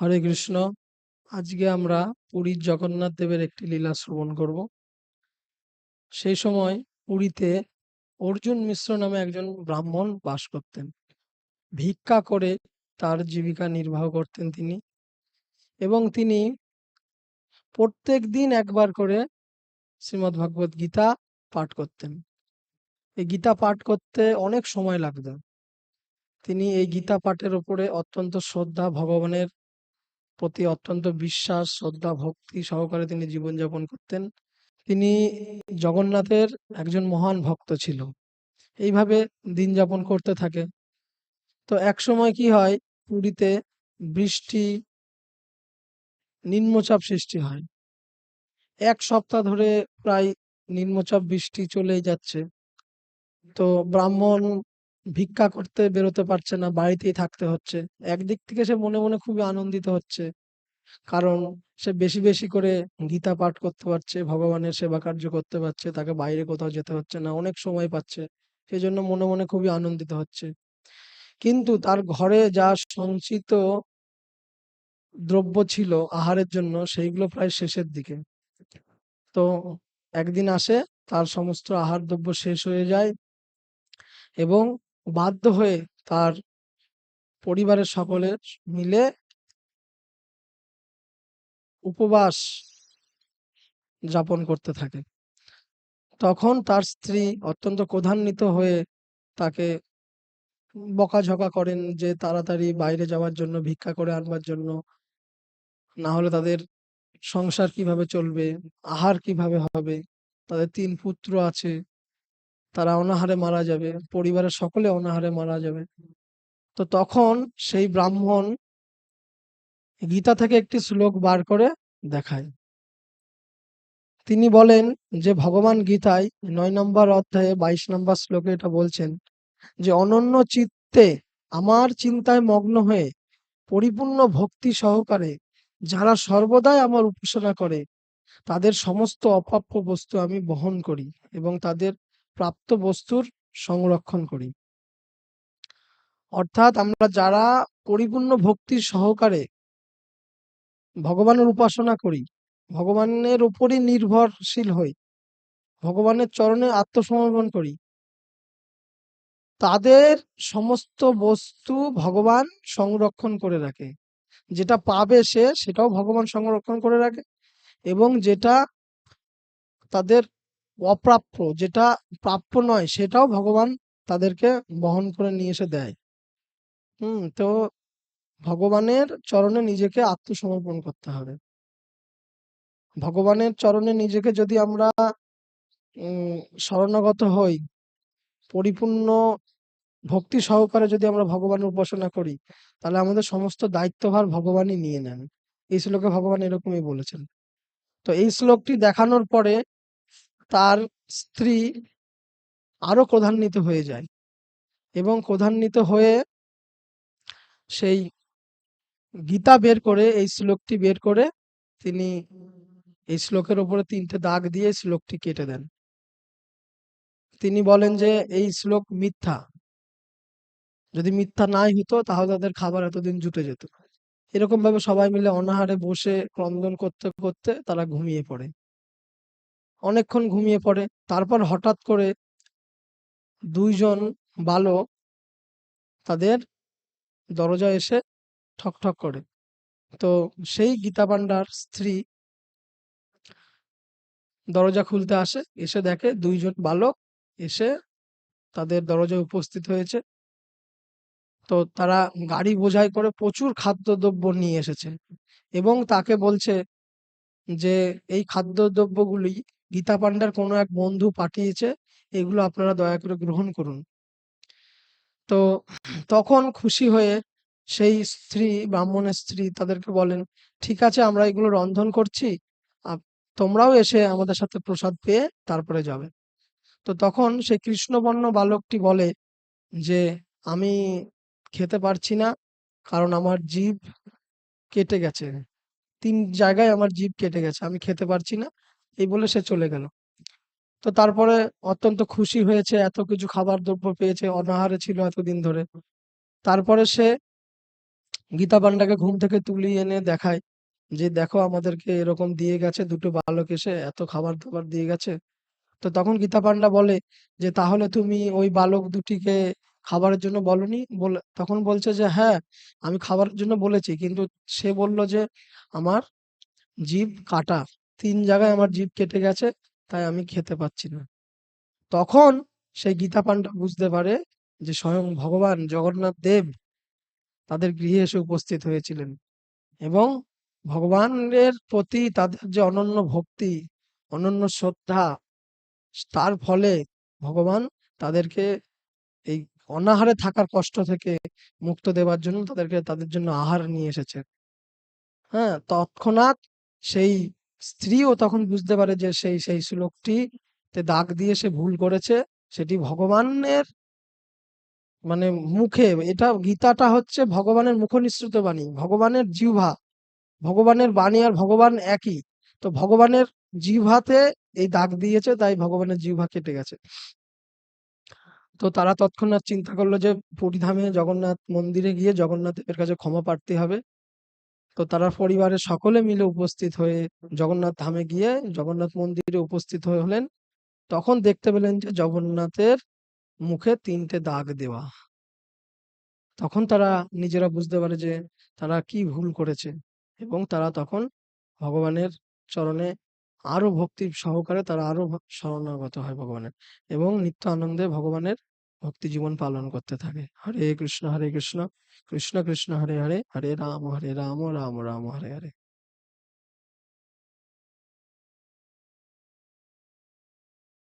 হরে কৃষ্ণ। আজকে আমরা পুরীর জগন্নাথ দেবের একটি লীলা শ্রবণ করব। সেই সময় পুরীতে অর্জুন মিশ্র নামে একজন ব্রাহ্মণ বাস করতেন। ভিক্ষা করে তার জীবিকা নির্বাহ করতেন তিনি এবং তিনি প্রত্যেক দিন একবার করে শ্রীমদ্ ভাগবত গীতা পাঠ করতেন। এই গীতা পাঠ করতে অনেক সময় লাগতো। তিনি এই গীতা পাঠের উপরে অত্যন্ত শ্রদ্ধা, ভগবানের প্রতি অত্যন্ত বিশ্বাস, শ্রদ্ধা, ভক্তি সহকারে তিনি জীবনযাপন করতেন। তিনি জগন্নাথের একজন মহান ভক্ত ছিল। এইভাবে দিন যাপন করতে থাকে। তো এক সময় কি হয়, পুরীতে বৃষ্টি, নিম্নচাপ সৃষ্টি হয়। এক সপ্তাহ ধরে প্রায় নিম্নচাপ বৃষ্টি চলেই যাচ্ছে। তো ব্রাহ্মণ ভিক্ষা করতে বেরোতে পারছে না, বাড়িতেই থাকতে হচ্ছে। একদিক থেকে সে মনে মনে খুবই আনন্দিত হচ্ছে। কারণ সে বেশি বেশি করে গীতা পাঠ করতে পারছে, ভগবানের সেবা কার্য করতে পারছে, তাকে বাইরে কোথাও যেতে হচ্ছে না, অনেক সময় পাচ্ছে। সেই জন্য মনে মনে খুবই আনন্দিত হচ্ছে। কিন্তু তার ঘরে যা সঞ্চিত দ্রব্য ছিল আহারের জন্য, সেইগুলো প্রায় শেষের দিকে। তো একদিন আসে, তার সমস্ত আহার দ্রব্য শেষ হয়ে যায় এবং বাধ্য হয়ে তার পরিবারের সকলে মিলে উপবাস যাপন করতে থাকে। তখন তার স্ত্রী অত্যন্ত ক্রধান্বিত হয়ে তাকে বকাঝকা করেন যে, তাড়াতাড়ি বাইরে যাওয়ার জন্য, ভিক্ষা করে আনবার জন্য। না হলে তাদের সংসার কীভাবে চলবে? আহার কীভাবে হবে? তাদের তিন পুত্র আছে। তারা অনাহারে মারা যাবে, পরিবারের সকলে অনাহারে মারা যাবে। তো তখন সেই ব্রাহ্মণ গীতা থেকে একটি শ্লোক বার করে দেখায়। তিনি বলেন যে, ভগবান গীতায় নয় নম্বর অধ্যায়ে বাইশ নম্বর শ্লোকে এটা বলছেন যে, অনন্য চিত্তে আমার চিন্তায় মগ্ন হয়ে পরিপূর্ণ ভক্তি সহকারে যারা সর্বদাই আমার উপাসনা করে, তাদের সমস্ত অপ্রাপ্য বস্তু আমি বহন করি এবং তাদের প্রাপ্ত বস্তুর সংরক্ষণ করি। অর্থাৎ আমরা যারা পরিপূর্ণ ভক্তি সহকারে ভগবানের উপাসনা করি, ভগবানের উপরই নির্ভরশীল হই, ভগবানের চরণে আত্মসমর্পণ করি, তাদের সমস্ত বস্তু ভগবান সংরক্ষণ করে রাখে। যেটা পাবে সে, সেটাও ভগবান সংরক্ষণ করে রাখে এবং যেটা তাদের অপ্রাপ্য, যেটা প্রাপ্য নয়, সেটাও ভগবান তাদেরকে বহন করে নিয়ে এসে দেয়। হুম, তো ভগবানের চরণে নিজেকে আত্মসমর্পণ করতে হবে। ভগবানের চরণে নিজেকে যদি আমরা শরণাগত হই, পরিপূর্ণ ভক্তি সহকারে যদি আমরা ভগবানের উপাসনা করি, তাহলে আমাদের সমস্ত দায়িত্বভার ভগবানই নিয়ে নেন। এই শ্লোকে ভগবান এরকমই বলেছেন। তো এই শ্লোকটি দেখানোর পরে তার স্ত্রী আরও ক্রধান্বিত হয়ে যায় এবং ক্রধান্বিত হয়ে সেই গীতা বের করে, এই শ্লোকটি বের করে তিনি এই শ্লোকের উপরে তিনটে দাগ দিয়ে শ্লোকটি কেটে দেন। তিনি বলেন যে, এই শ্লোক মিথ্যা। যদি মিথ্যা নাই হতো, তাহলে তাদের খাবার এতদিন জুটে যেত। এরকম ভাবে সবাই মিলে অনাহারে বসে ক্রন্দন করতে করতে তারা ঘুমিয়ে পড়ে। অনেকক্ষণ ঘুমিয়ে পড়ে। তারপর হঠাৎ করে দুইজন বালক তাদের দরজায় এসে ঠক ঠক করে। তো সেই গীতা পান্ডার স্ত্রী দরজা খুলতে আসে। এসে দেখে দুইজন বালক এসে তাদের দরজায় উপস্থিত হয়েছে। তো তারা গাড়ি বোঝাই করে প্রচুর খাদ্যদ্রব্য নিয়ে এসেছে এবং তাকে বলছে যে, এই খাদ্যদ্রব্যগুলি গীতা পান্ডার কোনো এক বন্ধু পাঠিয়েছে, এগুলো আপনারা দয়া করে গ্রহণ করুন। তো তখন খুশি হয়ে সেই স্ত্রী, ব্রাহ্মণের স্ত্রী তাদেরকে বলেন, ঠিক আছে, আমরা এগুলো রন্ধন করছি তোমরাও এসে আমাদের সাথে প্রসাদ পেয়ে তারপরে যাবে। তো তখন সেই কৃষ্ণবর্ণ বালকটি বলে যে, আমি খেতে পারছি না, কারণ আমার জীব কেটে গেছে। তিন জায়গায় আমার জীব কেটে গেছে, আমি খেতে পারছি না এই বলে সে চলে গেল। তো তারপরে অত্যন্ত খুশি হয়েছে, এত কিছু খাবার দ্রব্য পেয়েছে, অনাহারে ছিল এতদিন ধরে। তারপরে সে গীতা পান্ডাকে ঘুম থেকে তুলিয়ে এনে দেখায় যে, দেখো, আমাদেরকে এরকম দিয়ে গেছে, দুটো বালক এসে এত খাবার দাবার দিয়ে গেছে। তো তখন গীতা পান্ডা বলে যে, তাহলে তুমি ওই বালক দুটিকে খাবারের জন্য বলনি? বলে, তখন বলছে যে হ্যাঁ আমি খাবারের জন্য বলেছি। কিন্তু সে বলল যে, আমার জীব কাটা তিন জায়গায় আমার জিভ কেটে গেছে, তাই আমি খেতে পাচ্ছি না। তখন সেই গীতা পান্ডা বুঝতে পারে যে স্বয়ং ভগবান জগন্নাথ দেব তাদের গৃহে এসে উপস্থিত হয়েছিলেন এবং ভগবানের প্রতি তাদের যে অনন্য ভক্তি, অনন্য শ্রদ্ধা, তার ফলে ভগবান তাদেরকে এই অনাহারে থাকার কষ্ট থেকে মুক্ত দেওয়ার জন্য তাদেরকে, তাদের জন্য আহার নিয়ে এসেছেন হ্যাঁ তৎক্ষণাৎ সেই স্ত্রীও তখন বুঝতে পারে যে সেই সেই শ্লোকটি দাগ দিয়ে সে ভুল করেছে, সেটি ভগবানের মানে মুখে, এটা গীতাটা হচ্ছে ভগবানের মুখনিসৃত বাণী, ভগবানের জিহ্বা, ভগবানের বাণী আর ভগবান একই। তো ভগবানের জিহ্বাতে এই দাগ দিয়েছে, তাই ভগবানের জিহ্বা কেটে গেছে। তো তারা তৎক্ষণাৎ চিন্তা করল যে পুরীধামে জগন্নাথ মন্দিরে গিয়ে জগন্নাথ দেবের কাছে ক্ষমা প্রার্থী হবে। তো তারা পরিবারের সকলে মিলে উপস্থিত হয়ে জগন্নাথ ধামে গিয়ে জগন্নাথ মন্দিরে উপস্থিত হয়ে হলেন। তখন দেখতে পেলেন যে জগন্নাথের মুখে তিনটে দাগ দেওয়া। তখন তারা নিজেরা বুঝতে পারে যে তারা কি ভুল করেছে এবং তারা তখন ভগবানের চরণে আরও ভক্তি সহকারে তারা আরও শরণাগত হয় ভগবানের এবং নিত্য আনন্দে ভগবানের ভক্তি জীবন পালন করতে থাকে। হরে কৃষ্ণ হরে কৃষ্ণ কৃষ্ণ কৃষ্ণ, হরে হরে হরে রাম হরে রাম রাম রাম, হরে হরে।